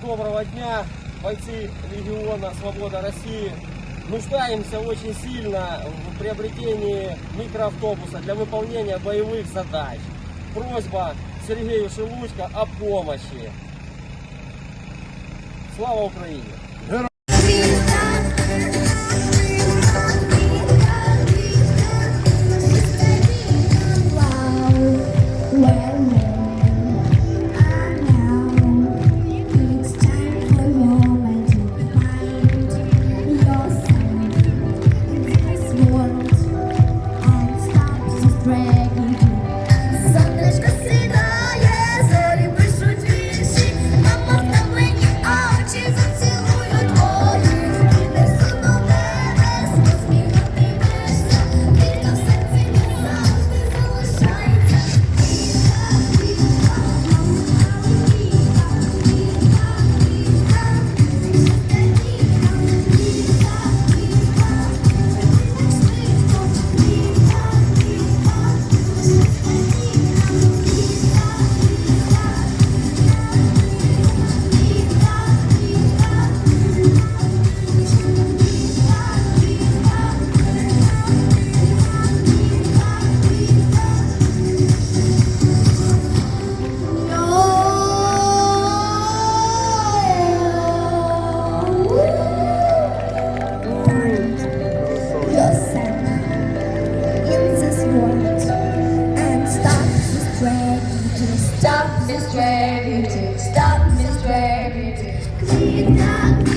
Доброго дня, бойцы Легиона Свобода России. Нуждаемся очень сильно в приобретении микроавтобуса для выполнения боевых задач. Просьба Сергею Шелучко о помощи. Слава Украине! Stop, Miss Gravity. Stop, Miss Gravity. Cause she's.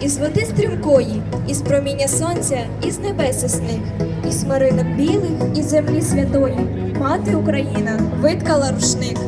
із води стрімкої, із проміння сонця, із небес сних, із маринок білих, із землі святої. Мати Україна виткала рушник.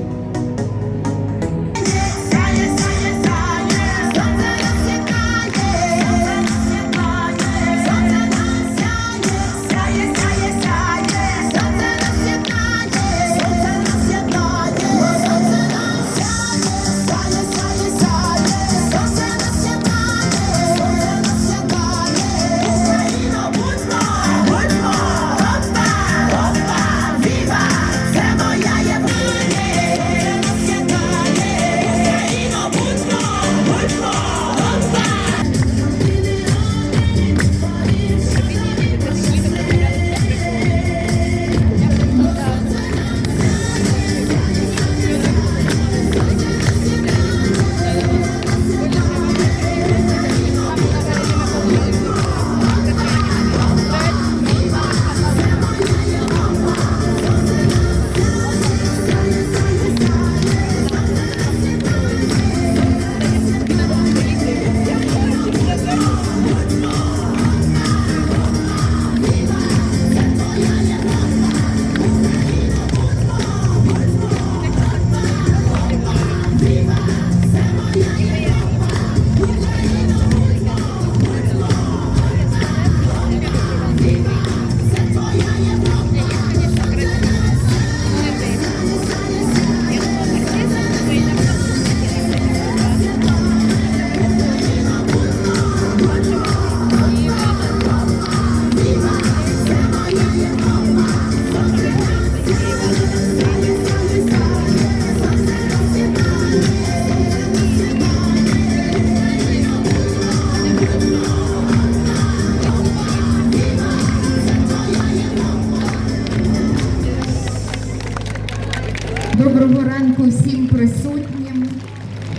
Доброго ранку всім присутнім.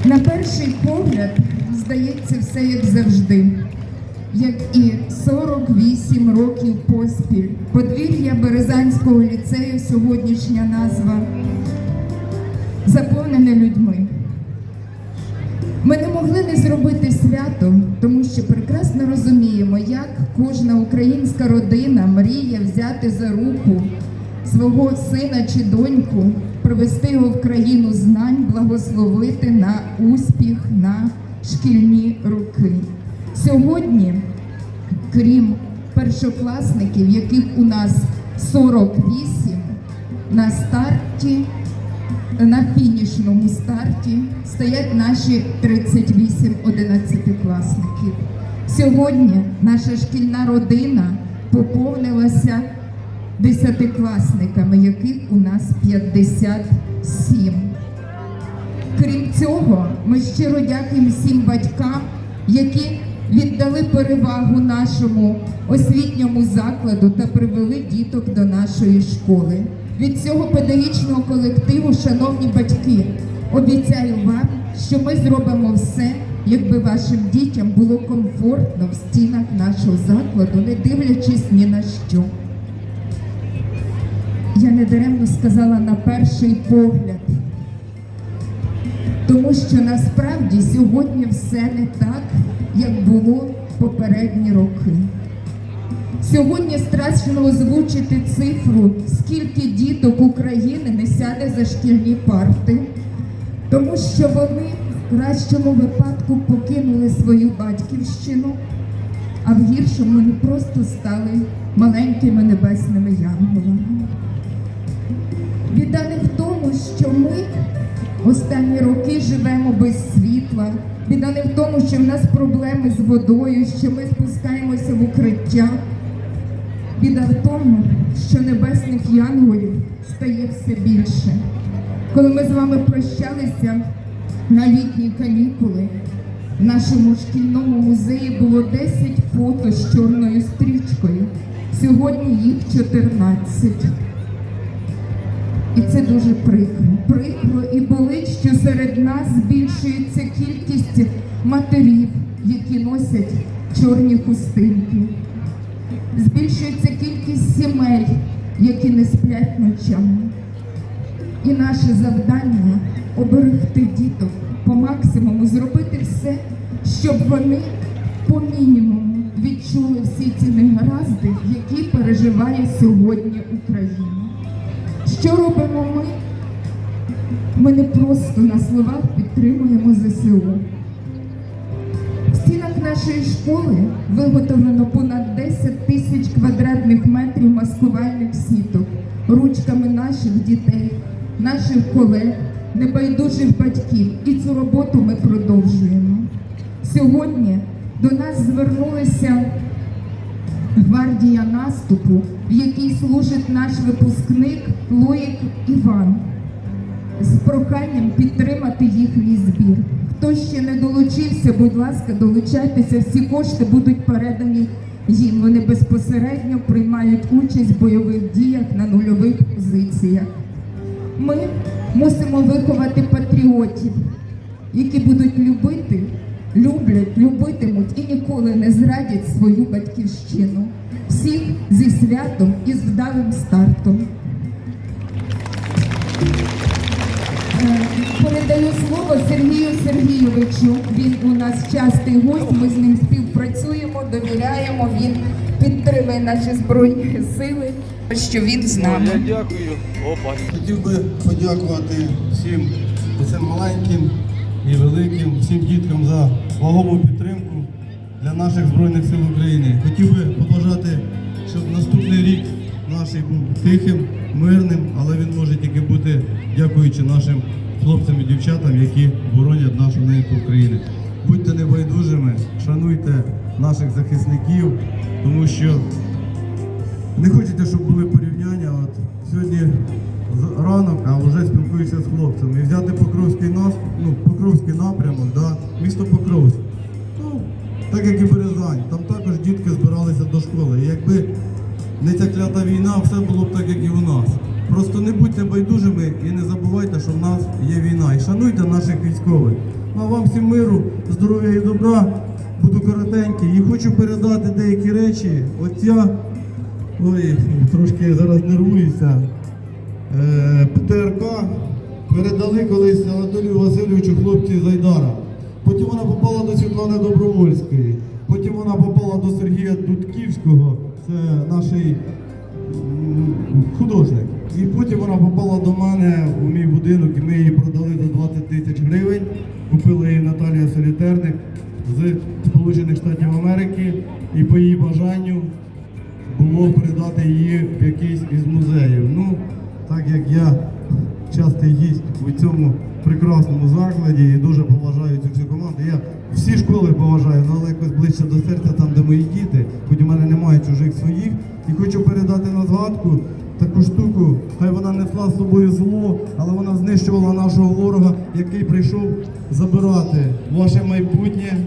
На перший погляд здається все як завжди, як і 48 років поспіль. Подвір'я Березанського ліцею, сьогоднішня назва заповнене людьми. Ми не могли не зробити свято, тому що прекрасно розуміємо, як кожна українська родина мріє взяти за руку свого сина чи доньку привести його в країну знань, благословити на успіх на шкільні роки. Сьогодні, крім першокласників, яких у нас 48, на старті на фінішному старті стоять наші 38 одинадцятикласників. Сьогодні наша шкільна родина поповнилася десятикласниками, яких у нас 57. Крім цього, ми щиро дякуємо всім батькам, які віддали перевагу нашому освітньому закладу та привели діток до нашої школи. Від цього педагогічного колективу, шановні батьки, обіцяю вам, що ми зробимо все, якби вашим дітям було комфортно в стінах нашого закладу, не дивлячись ні на що. Я недаремно сказала на перший погляд. Тому що насправді сьогодні все не так, як було попередні роки. Сьогодні страшно озвучити цифру, скільки діток України не сяде за шкільні парти, тому що вони в кращому випадку покинули свою батьківщину, а в гіршому вони просто стали маленькими небесними янголами. Біда не в тому, що ми останні роки живемо без світла. Біда не в тому, що в нас проблеми з водою, що ми спускаємося в укриття. Біда в тому, що небесних янголів стає все більше. Коли ми з вами прощалися на літні канікули, в нашому шкільному музеї було 10 фото з чорною стрічкою. Сьогодні їх 14. І це дуже прикро. Прикро і болить, що серед нас збільшується кількість матерів, які носять чорні хустинки. Збільшується кількість сімей, які не сплять ночами. І наше завдання оберегти діток по максимуму, зробити все, щоб вони по мінімуму відчули всі ці негаразди, які переживає сьогодні Україна. Що робимо ми? Ми не просто на словах підтримуємо ЗСУ. В стінах нашої школи виготовлено понад 10 тисяч квадратних метрів маскувальних сіток ручками наших дітей, наших колег, небайдужих батьків. І цю роботу ми продовжуємо. Сьогодні до нас звернулися гвардія наступу, в якій служить наш випускник Лоїк Іван, з проханням підтримати їхній збір. Хто ще не долучився, будь ласка, долучайтеся, всі кошти будуть передані їм. Вони безпосередньо приймають участь в бойових діях на нульових позиціях. Ми мусимо виховати патріотів, які будуть любити, люблять, любитимуть і ніколи не зрадять свою батьківщину. Всіх зі святом і з вдалим стартом. Е, Передаю слово Сергію Сергійовичу. Він у нас частий гость. Ми з ним співпрацюємо, довіряємо. Він підтримує наші збройні сили. Що він з нами. Я дякую. Опа. Хотів би подякувати всім цим маленьким і великим, всім діткам за вагому підтримку для наших Збройних сил України. Хотів би побажати, щоб наступний рік наш був тихим, мирним, але він може тільки бути дякуючи нашим хлопцям і дівчатам, які боронять нашу неньку України. Будьте небайдужими, шануйте наших захисників, тому що не хочете, щоб були порівняння. От сьогодні ранок, а вже спілкуюся з хлопцями. Взяти Покровський нас, ну, Покровський напрямок, да, місто Покровськ. Ну, так як і Березань, там також дітки збиралися до школи. І якби не ця клята війна, все було б так, як і у нас. Просто не будьте байдужими і не забувайте, що в нас є війна. І шануйте наших військових. а вам всім миру, здоров'я і добра. Буду коротенький. І хочу передати деякі речі. От я, ой, трошки зараз нервуюся. Е, ПТРК передали колись Анатолію Васильовичу хлопці з Айдара. Потім вона попала до Світлани Добровольської. Потім вона попала до Сергія Дудківського, це наш художник. І потім вона попала до мене у мій будинок, і ми її продали за 20 тисяч гривень. Купила її Наталія Солітерник з Сполучених Штатів Америки. І по її бажанню було передати її в якийсь із музеїв. Ну, так як я частий гість у цьому прекрасному закладі і дуже поважаю цю всю команду. Я всі школи поважаю, але якось ближче до серця там, де мої діти, хоч у мене немає чужих своїх. І хочу передати на згадку таку штуку, хай вона несла з собою зло, але вона знищувала нашого ворога, який прийшов забирати ваше майбутнє,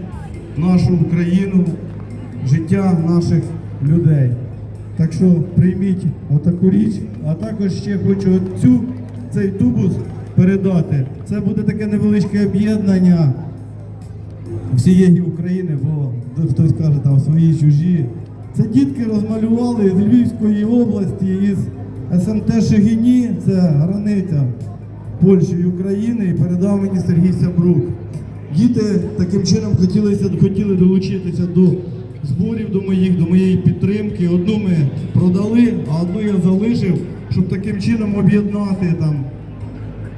нашу Україну, життя наших людей. Так що прийміть отаку річ, а також ще хочу цю, цей тубус передати. Це буде таке невеличке об'єднання всієї України, бо хтось каже там свої чужі. Це дітки розмалювали з Львівської області, із СМТ Шегіні, це границя Польщі і України, і передав мені Сергій Сябрук. Діти таким чином хотілися, хотіли долучитися до зборів до моїх, до моєї підтримки. Одну ми продали, а одну я залишив, щоб таким чином об'єднати там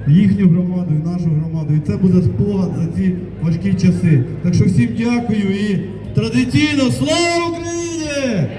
їхню громаду і нашу громаду. І це буде спогад за ці важкі часи. Так що всім дякую і традиційно слава Україні!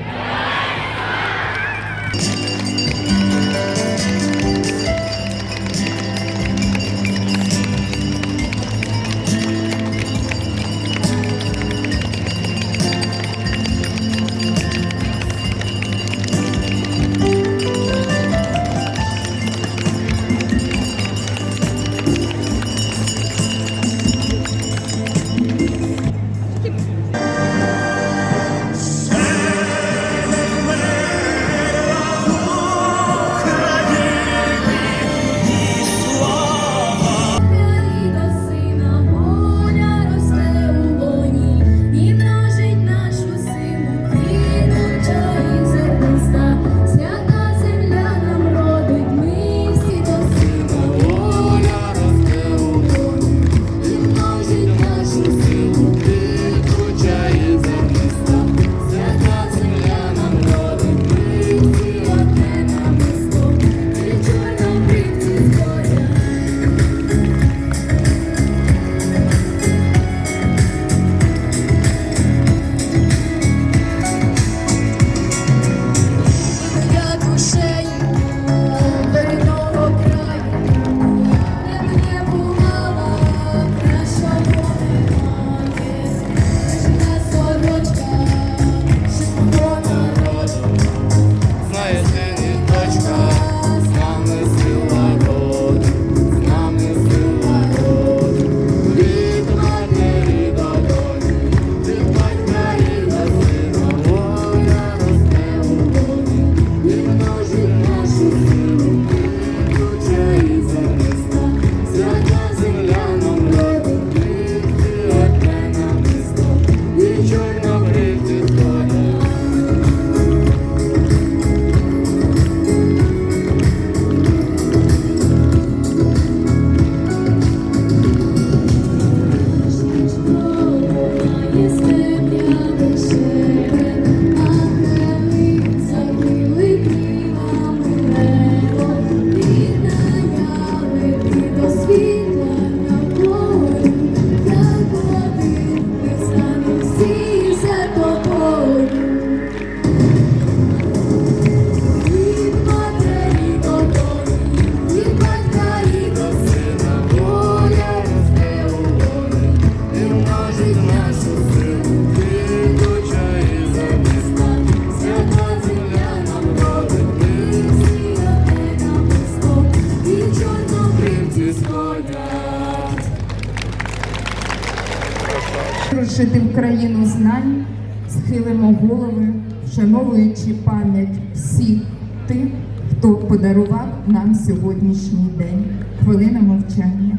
Схилимо голови, вшановуючи пам'ять всіх тих, хто подарував нам сьогоднішній день. Хвилина мовчання.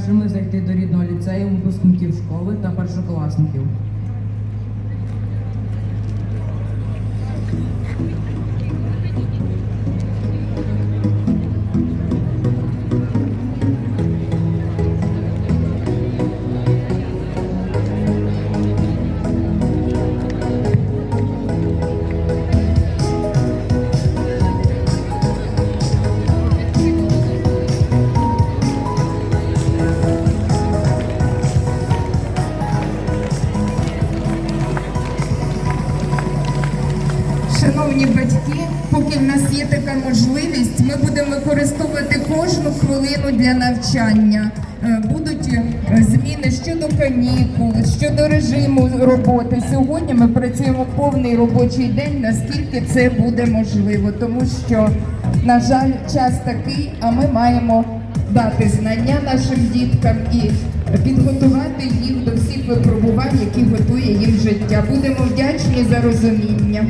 першими зайти до рідного ліцею випускників школи та першокласників. Шановні кожну хвилину для навчання. Е, Будуть е, зміни щодо канікул, щодо режиму роботи. Сьогодні ми працюємо повний робочий день, наскільки це буде можливо, тому що, на жаль, час такий, а ми маємо дати знання нашим діткам і підготувати їх до всіх випробувань, які готує їм життя. Будемо вдячні за розуміння.